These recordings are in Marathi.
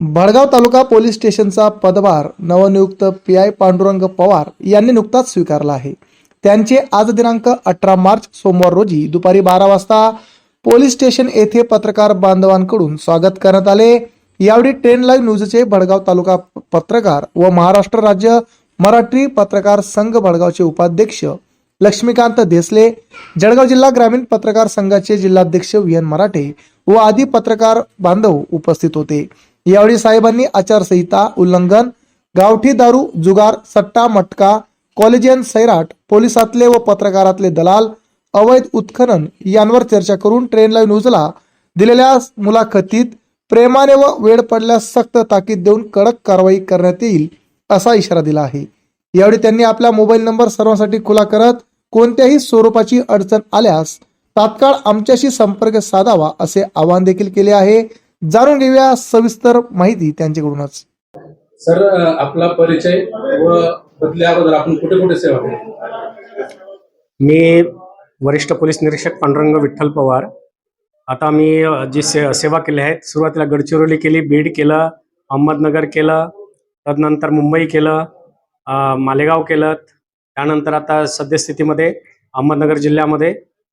भडगाव तालुका पोलीस स्टेशनचा पदभार नवनियुक्त पी आय पांडुरंग पवार यांनी नुकताच स्वीकारला आहे. त्यांचे आज दिनांक अठरा मार्च सोमवार रोजी दुपारी बारा वाजता पोलीस स्टेशन येथे पत्रकार बांधवांकडून स्वागत करण्यात आले. यावेळी टेन लाईव्ह न्यूजचे भडगाव तालुका पत्रकार व महाराष्ट्र राज्य मराठी पत्रकार संघ भडगावचे उपाध्यक्ष लक्ष्मीकांत देसले जळगाव जिल्हा ग्रामीण पत्रकार संघाचे जिल्हाध्यक्ष व्ही एन मराठे व आदी पत्रकार बांधव उपस्थित होते. यावेळी साहेबांनी आचारसंहिता उल्लंघन गावठी दारू जुगार सट्टा मटका कॉलेजियन सैराट पोलिसातले व पत्रकारातले दलाल अवैध उत्खनन यांवर चर्चा करून ट्रेन न्यूजला दिलेल्या मुलाखतीत प्रेमाने व वेळ पडल्यास सक्त ताकीद देऊन कडक कारवाई करण्यात येईल असा इशारा दिला आहे. यावेळी त्यांनी आपला मोबाईल नंबर सर्वांसाठी खुला करत कोणत्याही स्वरूपाची अडचण आल्यास तात्काळ आमच्याशी संपर्क साधावा असे आवाहन देखील केले आहे. जाणून घेऊया सविस्तर माहिती त्यांच्याकडूनच. सर आपला परिचय व बदल्या अगोदर आपण कुठे कुठे सेवा केली? मी वरिष्ठ पोलीस निरीक्षक पांडुरंग विठ्ठल पवार. आता मी जी से सेवा केली आहेत सुरुवातीला गडचिरोली केली बीड केलं अहमदनगर केलं तदनंतर मुंबई केलं मालेगाव केलं त्यानंतर आता सद्यस्थितीमध्ये अहमदनगर जिल्ह्यामध्ये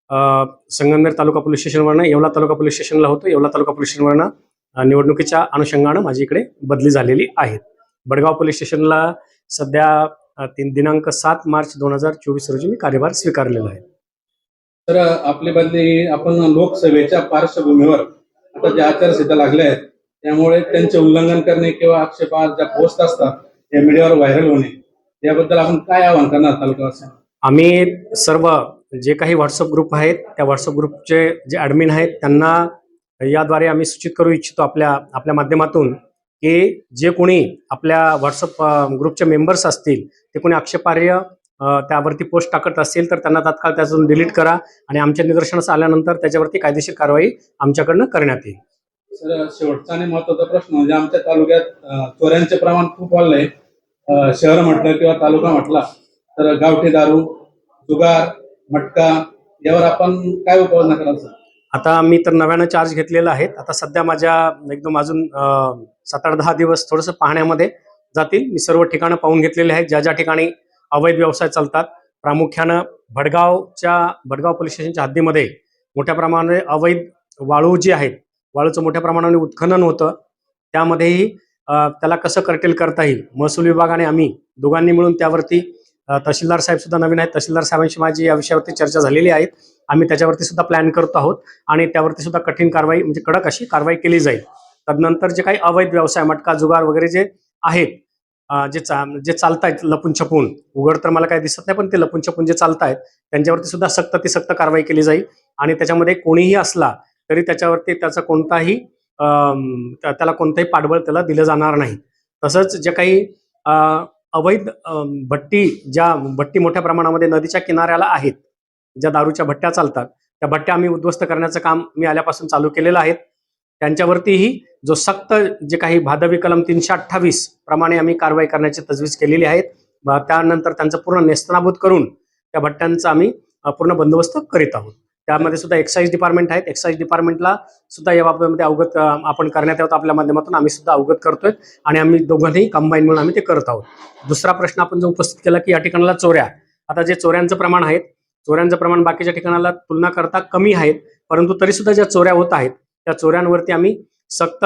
संगमनेर तालुका पोलीस स्टेशनवरनं येवला तालुका पोलीस स्टेशनला होतो. येवला तालुका पोलीस स्टेशनवरनं निवडणुकीच्या अनुषंगानं माझी इकडे बदली झालेली आहे. बडगाव पोलीस स्टेशनला सध्या तीन दिनांक सात मार्च दोन हजार चोवीस रोजी मी कार्यभार स्वीकारलेला आहे. तर आपली बदली आपण लोकसभेच्या पार्श्वभूमीवर आता ज्या आचारसंहिता लागल्या आहेत त्यामुळे त्यांचे उल्लंघन करणे किंवा आक्षेपार्ह ज्या पोस्ट असतात त्या मीडियावर व्हायरल होणे याबद्दल आपण काय आवाहन करणार तालुकावासियांना? आम्ही सर्व जे काही व्हॉट्सअप ग्रुप आहेत त्या व्हॉट्सअप ग्रुपचे जे ॲडमिन आहेत त्यांना याद्वारे आम्ही सूचित करू इच्छितो आपल्या आपल्या माध्यमातून की जे कोणी आपल्या व्हॉट्सअप ग्रुपचे मेंबर्स असतील ते कोणी आक्षेपार्ह त्यावरती पोस्ट टाकत असतील तर त्यांना तात्काळ त्यातून डिलीट करा आणि आमच्या निदर्शनास आल्यानंतर त्याच्यावरती कायदेशीर कारवाई आमच्याकडनं करण्यात येईल. सर शेवटचा आणि महत्त्वाचा प्रश्न म्हणजे आमच्या तालुक्यात चोऱ्यांचे प्रमाण खूप वाढलंय. शहर म्हटलं किंवा तालुका म्हटला तर गावठी दारू जुगार मटका यावर आपण काय उपाययोजना कराल सर? आता मी तर नव्यानं चार्ज घेतलेला आहे. आता सध्या माझ्या एकदम अजून सात आठ दहा दिवस थोडंसं पाहण्यामध्ये जातील. मी सर्व ठिकाणं पाहून घेतलेले आहेत. ज्या ज्या ठिकाणी अवैध व्यवसाय चालतात प्रामुख्यानं भडगावच्या भडगाव पोलीस स्टेशनच्या हद्दीमध्ये मोठ्या प्रमाणाने अवैध वाळू जी आहेत वाळूचं मोठ्या प्रमाणाने उत्खनन होतं. त्यामध्येही त्याला कसं कर्टेल करता येईल? महसूल विभाग आणि आम्ही दोघांनी मिळून त्यावरती तहसीलदार साहेब सुद्धा नवीन आहेत. तहसीलदार साहेबांशी माझी या विषयावरती चर्चा झालेली आहे आम्ही त्याच्यावरती सुद्धा प्लॅन करत आहोत आणि त्यावरती सुद्धा कठीण कारवाई म्हणजे कडक अशी कारवाई केली जाईल. तदनंतर जे काही अवैध व्यवसाय मटका जुगार वगैरे जे आहेत जे चा जे चालतायत लपून छपून उघड तर मला काही दिसत नाही पण ते लपून छपून जे चालतायत त्यांच्यावरती सुद्धा सक्त ती सक्त कारवाई केली जाईल. आणि त्याच्यामध्ये कोणीही असला तरी त्याच्यावरती त्याचा कोणताही त्या- त्याला कोणतंही पाठबळ त्याला दिलं जाणार नाही. तसंच जे काही अवैध भट्टी ज्या भट्टी मोठ्या प्रमाणामध्ये नदीच्या किनाऱ्याला आहेत ज्या दारूच्या भट्ट्या चालतात त्या भट्ट्या आम्ही उद्ध्वस्त करण्याचं काम मी आल्यापासून चालू केलेलं आहे. त्यांच्यावरतीही जो सक्त जे काही भादवी कलम तीनशे अठ्ठावीस प्रमाणे आम्ही कारवाई करण्याची तजवीज केलेली आहे त्यानंतर त्यांचं पूर्ण नेस्तनाभूत करून त्या भट्ट्यांचा आम्ही पूर्ण बंदोबस्त करीत आहोत. त्यामध्ये सुद्धा एक्साईज डिपार्टमेंट आहेत. एक्साईज डिपार्टमेंटला सुद्धा या बाबतीमध्ये अवगत आपण करण्यात आहोत आपल्या माध्यमातून आम्ही सुद्धा अवगत करतोय आणि आम्ही दोघांनी कंबाईन म्हणून आम्ही ते करत आहोत. दुसरा प्रश्न आपण जो उपस्थित केला की या ठिकाणाला चोऱ्या. आता जे चोऱ्यांचं प्रमाण आहेत चोऱ्यांचं प्रमाण बाकीच्या ठिकाणाला तुलना करता कमी आहेत परंतु तरी सुद्धा ज्या चोऱ्या होत आहेत त्या चोऱ्यांवरती आम्ही सक्त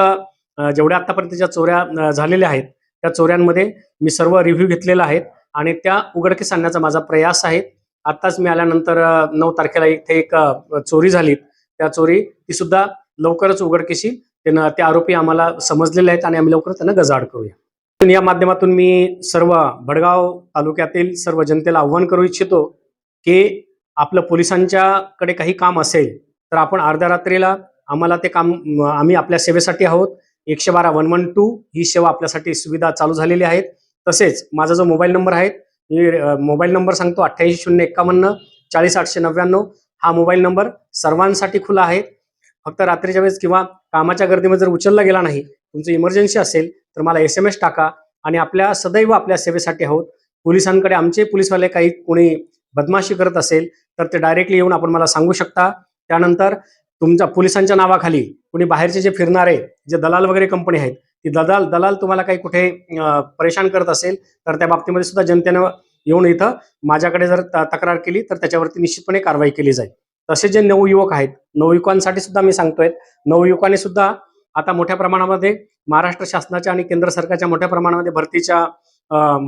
जेवढ्या आतापर्यंत ज्या चोऱ्या झालेल्या आहेत त्या चोऱ्यांमध्ये मी सर्व रिव्ह्यू घेतलेला आहे आणि त्या उघडकीस आणण्याचा माझा प्रयास आहे. आत्ताच मी आल्यानंतर नऊ तारखेला इथे एक चोरी झाली. त्या चोरी ती सुद्धा लवकरच उघडकीशी त्यानं त्यांना ते आरोपी आम्हाला समजलेले आहेत आणि आम्ही लवकर त्यांना गजाआड करूया. या माध्यमातून मी सर्व भडगाव तालुक्यातील सर्व जनतेला आव्हान करू इच्छितो की आपलं पोलिसांच्याकडे काही काम असेल तर आपण अर्ध्या रात्रीला आम्हाला ते काम आम्ही आपल्या सेवेसाठी आहोत. एकशे बारा वन वन टू ही सेवा आपल्यासाठी सुविधा चालू झालेली आहेत. तसेच माझा जो मोबाईल नंबर आहे मी मोबाईल नंबर सांगतो अठ्ठ्याऐंशी शून्य एक्कावन्न चाळीस आठशे नव्याण्णव. हा मोबाईल नंबर सर्वांसाठी खुला आहे. फक्त रात्रीच्या वेळेस किंवा कामाच्या गर्दीमध्ये जर उचलला गेला नाही तुमची इमर्जन्सी असेल तर मला एस एम एस टाका आणि आपल्या सदैव आपल्या सेवेसाठी आहोत. पोलिसांकडे आमचे पोलीसवाले काही कोणी बदमाशी करत असेल तर ते डायरेक्टली येऊन आपण मला सांगू शकता. त्यानंतर तुमच्या पोलिसांच्या नावाखाली कुणी बाहेरचे जे फिरणारे जे दलाल वगैरे कंपनी आहेत ती दलाल दलाल तुम्हाला काही कुठे परेशान करत असेल तर त्या बाबतीमध्ये सुद्धा जनतेनं येऊन इथं माझ्याकडे जर त- तक्रार केली तर त्याच्यावरती निश्चितपणे कारवाई केली जाईल. तसे जे नवयुवक आहेत नवयुवकांसाठी सुद्धा मी सांगतोय नवयुवकांनी सुद्धा आता मोठ्या प्रमाणामध्ये महाराष्ट्र शासनाच्या आणि केंद्र सरकारच्या मोठ्या प्रमाणामध्ये भरतीच्या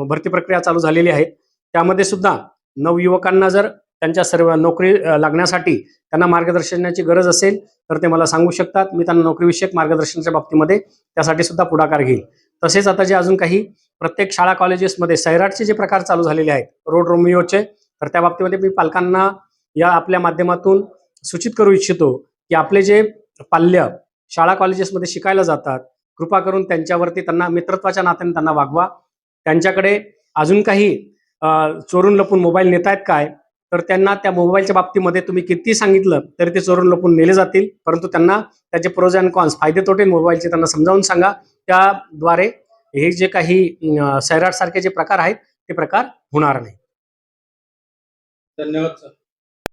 भरती प्रक्रिया चालू झालेली आहेत त्यामध्ये सुद्धा नवयुवकांना जर त्यांच्या सर्व नोकरी लागण्यासाठी त्यांना मार्गदर्शनाची गरज असेल तर ते मला सांगू शकतात. मी त्यांना नोकरीविषयक मार्गदर्शनाच्या बाबतीमध्ये त्यासाठी सुद्धा पुढाकार घेईल. तसेच आता जे अजून काही प्रत्येक शाळा कॉलेजेसमध्ये सैराटचे जे प्रकार चालू झालेले आहेत रोड रोमिओचे तर त्या बाबतीमध्ये मी पालकांना या आपल्या माध्यमातून सूचित करू इच्छितो की आपले जे पाल्य शाळा कॉलेजेसमध्ये शिकायला जातात कृपा करून त्यांच्यावरती त्यांना मित्रत्वाच्या नात्याने त्यांना वागवा. त्यांच्याकडे अजून काही चोरून लपून मोबाईल नेत आहेत काय तर त्यांना त्या मोबाईलच्या बाबतीमध्ये तुम्ही किती सांगितलं तरी ते चोरून लपून नेले जातील. परंतु त्यांना त्याचे प्रोज अँड कॉन्स फायदे तोटे मोबाईलचे त्यांना समजावून सांगा. त्याद्वारे हे जे काही सैराटसारखे सैराट सारखे जे प्रकार आहेत ते प्रकार होणार नाही धन्यवाद सर